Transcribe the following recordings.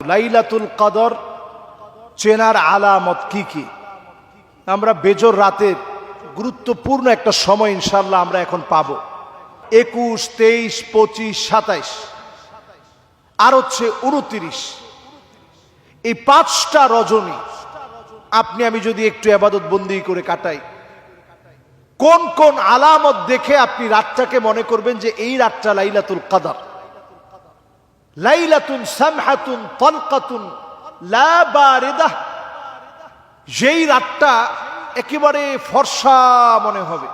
লাইলাতুল কদর চেনার আলামত কি কি? আমরা বেজর রাতের গুরুত্বপূর্ণ একটা সময় ইনশাল্লাহ আমরা এখন পাবো। একুশ, তেইশ, পঁচিশ, সাতাইশ, আর হচ্ছে উনতিরিশ। এই পাঁচটা রজনী আপনি আমি যদি একটু আবাদত বন্দি করে কাটাই। কোন কোন আলামত দেখে আপনি রাতটাকে মনে করবেন যে এই রাতটা লাইলাতুল কাদার। লাইলাতুন সামহাতুন তলকাতুন লা বারিদাহ। যেই রাতটা একেবারে ফর্সা মনে হবে।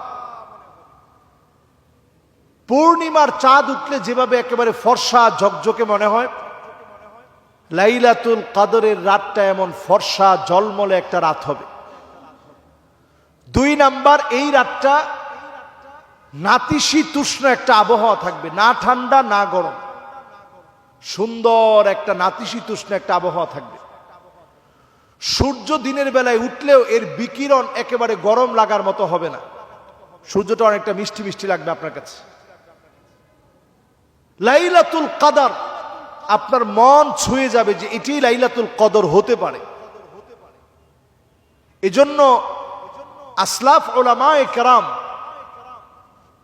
পূর্ণিমার চাঁদ উঠলে যেভাবে একেবারে ফর্সা ঝকঝকে মনে হয়, লাইলাতুল কাদরের রাতটা এমন ফর্সা জলমলে একটা রাত হবে। দুই নাম্বার, এই রাতটা নাতিশীতোষ্ণ একটা আবহাওয়া থাকবে, না ঠান্ডা, না গরম। সুন্দর একটা নাতিশীতোষ্ণ একটা আবহাওয়া থাকবে। সূর্য দিনের বেলায় উঠলেও এর বিকিরণ একেবারে গরম লাগার মতো হবে না। সূর্যটা অনেকটা মিষ্টি মিষ্টি লাগবে আপনার কাছে। লাইলাতুল কাদার আপনার মন ছুঁয়ে যাবে যে এটি লাইলাতুল কদর হতে পারে। এজন্য আসলাফ ওলামায় কেরাম,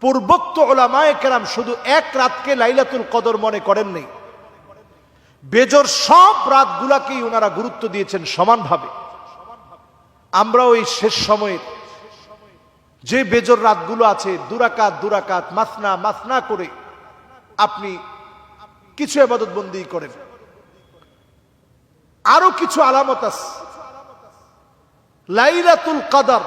পূর্বোক্ত ওলামায় কেরাম শুধু এক রাতকে লাইলাতুল কদর মনে করেন নেই। বেজর সব রাতগুলাকেই ওনারা গুরুত্ব দিয়েছেন সমানভাবে। আমরা ওই শেষ সময়ের যে বেজর রাতগুলো আছে, দুরাকাত দুরাকাত, মাসনা মাসনা করে আপনি কিছু এবাদত বন্দি করেন। আরও কিছু আলামত আছে। লাইলাতুল কাদার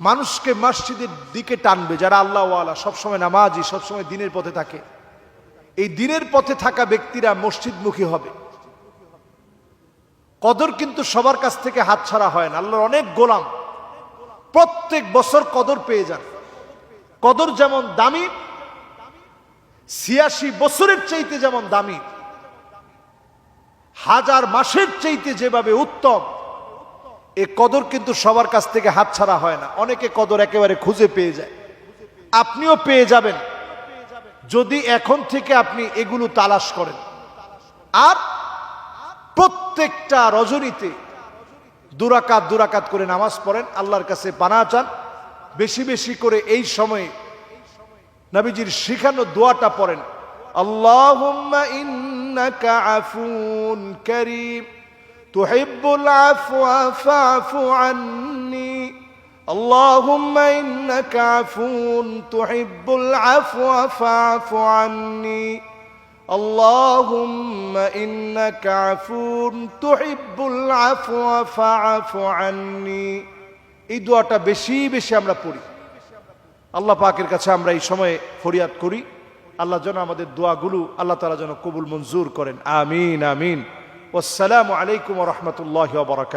মানুষকে মসজিদের দিকে টানবে, যারা আল্লাহওয়ালা, সবসময় নামাজি, সবসময় দিনের পথে থাকে। এই দিনের পথে থাকা ব্যক্তিরা মসজিদমুখী হবে। কদর কিন্তু সবার কাছ থেকে হাত ছাড়া হয় না। আল্লাহর অনেক গোলাম। প্রত্যেক বছর কদর পেয়ে যান। কদর যেমন দামি, ছিয়াশি বছরের চাইতে যেমন দামি, হাজার মাসের চাইতে যেভাবে উত্তম, এ কদর কিন্তু সবার কাছ থেকে হাতছাড়া হয় না। অনেকে কদর একেবারে খুঁজে পেয়ে যায়। আপনিও পেয়ে যাবেন। যদি এখন থেকে আপনি এগুলো তালাশ করেন, আর প্রত্যেকটা রজনীতে দুরাকাত দুরাকাত করে নামাজ পড়েন, আল্লাহর কাছে পানা চান, বেশি বেশি করে এই সময়ে নবীজির শিখানো দোয়াটা পড়েন ইন্নাকা আফুন করিম আফওয়া ফাফু আন্নি اللهم إنك عفو تحب العفو فاعف عني اللهم إنك عفو تحب العفو فاعف عني এই দোয়াটা বেশি বেশি আমরা পড়ি আল্লাহ পাকের কাছে আমরা এই সময়ে ফরিয়াদ করি আল্লাহ যেন আমাদের দোয়াগুলো আল্লাহ তালা যেন কবুল মঞ্জুর করেন আমিন আমিন আসসালামু আলাইকুম রহমতুল্লাহ বরাকাত